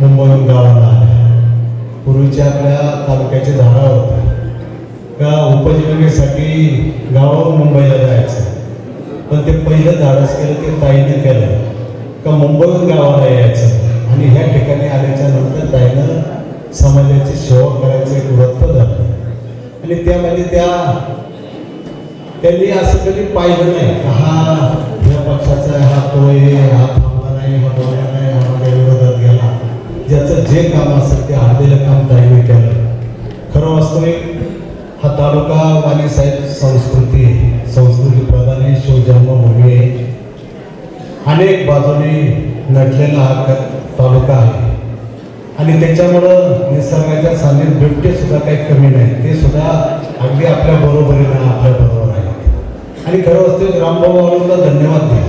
मुंबईहून गावाला आल्या पूर्वीच्या आपल्या तालुक्याच्या धारा होत्या का उपजीविकेसाठी गावाहून मुंबईला जायचं. पण ते पहिलं धाडस केलं ते ताईने केलं. का मुंबईहून गावाला यायचं. आणि ह्या ठिकाणी आल्याच्यानंतर ताईनं समाजाची सेवा करायचं एक व्रत झालं आणि त्यामध्ये त्या त्यांनी असं कधी पाहिलं नाही का हा या पक्षाचा आहे, हा तो आहे हा थांबला नाही हा बोलला नाही ज्याचं जे काम असेल ते आलेलं काम त्यांनी केलं खरं वास्तविक हा तालुका वाणीसाहेब संस्कृती आहे. संस्कृती प्रधान आहे शिवजन्मभूमी आहे. अनेक बाजूने नटलेला हा तालुका आहे. आणि त्याच्यामुळं निसर्गाच्या सान्निध्यात बिबटे सुद्धा काही कमी नाही ते सुद्धा अगदी आपल्या बरोबरीनं आपल्या बरोबर आहे आणि खरं वास्तविक रामभाऊ धन्यवाद दिले.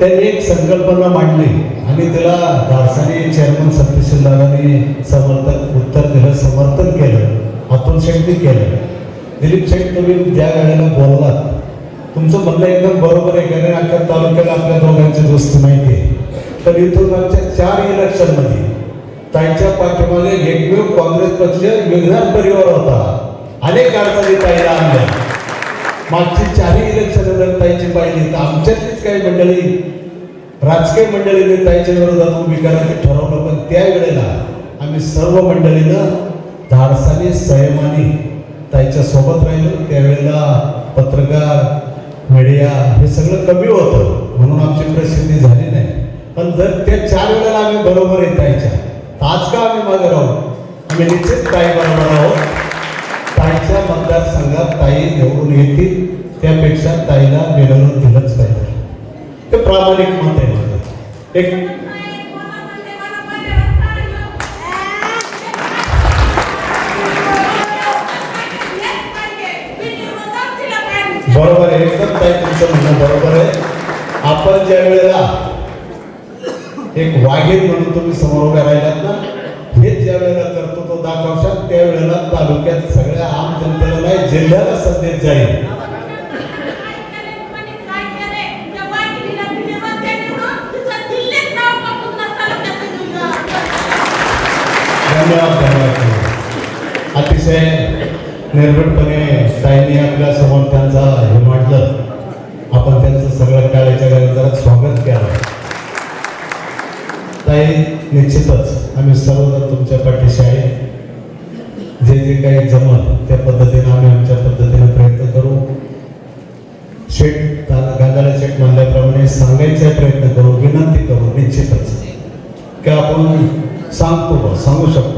त्यांनी एक संकल्पना मांडली. मी तिला दासाने चेअरमन सत्यशील दादाने समर्थन उत्तर दिलं समर्थन केलं. अतुल शेट्टी केलं. दिलीप शेठ तुम्ही ज्या गाड्यानं बोललात तुमचं म्हणणं एकदम बरोबर आहे कारण अख्ख्या तालुक्याला आपल्या दोघांची दोस्ती माहिती आहे. तर इथून आमच्या चार इलेक्शनमध्ये ताईच्या पाठीमागे एकमेव काँग्रेस पक्ष विघ्नात परिवार होता. अनेक अडचणी ताईला आणल्या. मागची चारही इलेक्शन जर ताईची पाहिली तर आमच्यातलीच काही मंडळी राजकीय मंडळीने ताईच्या विरोधात उभी करायचं ठरवलं पण त्यावेळेला आम्ही सर्व मंडळीनं धाडसाने संयमाने ताईच्या सोबत राहिलो. त्यावेळेला पत्रकार मीडिया हे सगळं कमी होतं म्हणून आमची प्रसिद्धी झाली नाही. पण जर त्या चार वेळेला आम्ही बरोबर आहे ताईच्या आज का आम्ही मागे राहू? आम्ही निश्चित ताई बरोबर आहोत. ताईच्या मतदारसंघात ताई निवडून येतील त्यापेक्षा ताईला मिळवून दिलंच पाहिजे. ते प्रामाणिक मत आहे माझं. एक बरोबर आहे. एकदम काय तुमचं म्हणणं बरोबर आहे. आपण ज्या वेळेला एक वाघीर म्हणून तुम्ही समोर उभ्या राहिलात ना हे ज्या वेळेला करतो तो दाखवशात त्यावेळेला तालुक्यात सगळ्या आम जनतेला नाही जिल्ह्याला संदेश जाईल. धन्यवाद धन्यवाद अतिशय निर्भटपणे ताईंनी आपल्यासमोर त्यांचा हे मांडलं आपण त्यांचं सगळं टाळ्याच्या जरा स्वागत केलं. ताई निश्चितच आम्ही सर्वजण तुमच्या पाठीशी आहे. जे जे काही जमत त्या पद्धतीने आम्ही आमच्या पद्धतीने प्रयत्न करू. शेठ गांधाला शेठ म्हणल्याप्रमाणे सांगायचा प्रयत्न करू विनंती करू निश्चितच. की आपण सांगतो सांगू शकतो.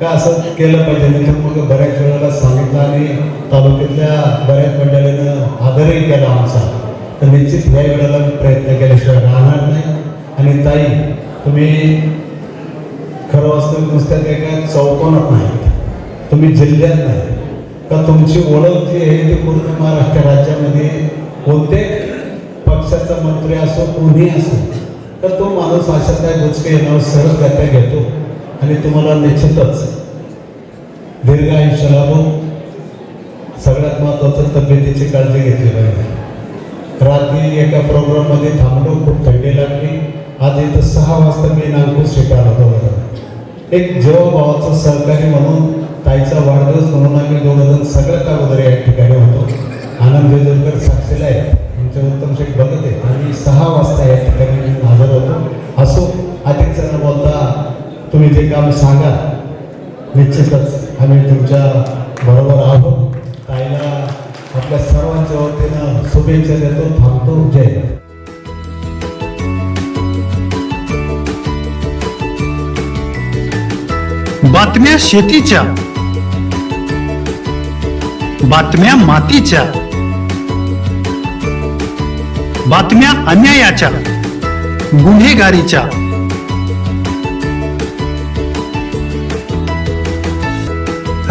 का असं केलं पाहिजे? नाही तर मग बऱ्याच वेळेला सांगितलं आणि तालुक्यातल्या बऱ्याच मंडळीनं आदरही केला आमचा. तर निश्चित ह्या वेळेला प्रयत्न केल्याशिवाय राहणार नाही. आणि ताई तुम्ही खरं वास्तविक नुसत्या ते काय चौकोनात नाही. तुम्ही जिल्ह्यात नाही. का तुमची ओळख जी आहे ती पूर्ण महाराष्ट्र राज्यामध्ये कोणते पक्षाचा मंत्री असो कोणी असो तर तो माणूस अशा काय बुचके येणार सरळ त्या घेतो. आणि तुम्हाला निश्चितच दीर्घ आयुष्य लाभून सगळ्यात महत्वाचं तब्येतीची काळजी घेतली पाहिजे. रात्री एका प्रोग्राममध्ये थांबलो खूप थंडी लागली. आज इथं सहा वाजता मी नागपूर स्वीकारला आलो दोघं एक जेव्हा भावाचं सहकारी म्हणून ताईचा वाढदिवस म्हणून आम्ही दोघं जण सगळ्यात अगोदर या ठिकाणी होतो. आनंद जेजूरकर साक्षीला आहे आमचे उत्तम शेठ बघत आहे आणि सहा वाजता या ठिकाणी मी हजर होतो असो अधिक जण बोलता ते काम सांगा. निश्चितच आम्ही तुमच्या बरोबर आहोत. ताईला आपल्या सर्वांच्या वतीनं शुभेच्छा देतो थांबतो. जय बातम्या शेतीच्या. बातम्या मातीच्या. बातम्या अन्यायाच्या. गुन्हेगारीच्या.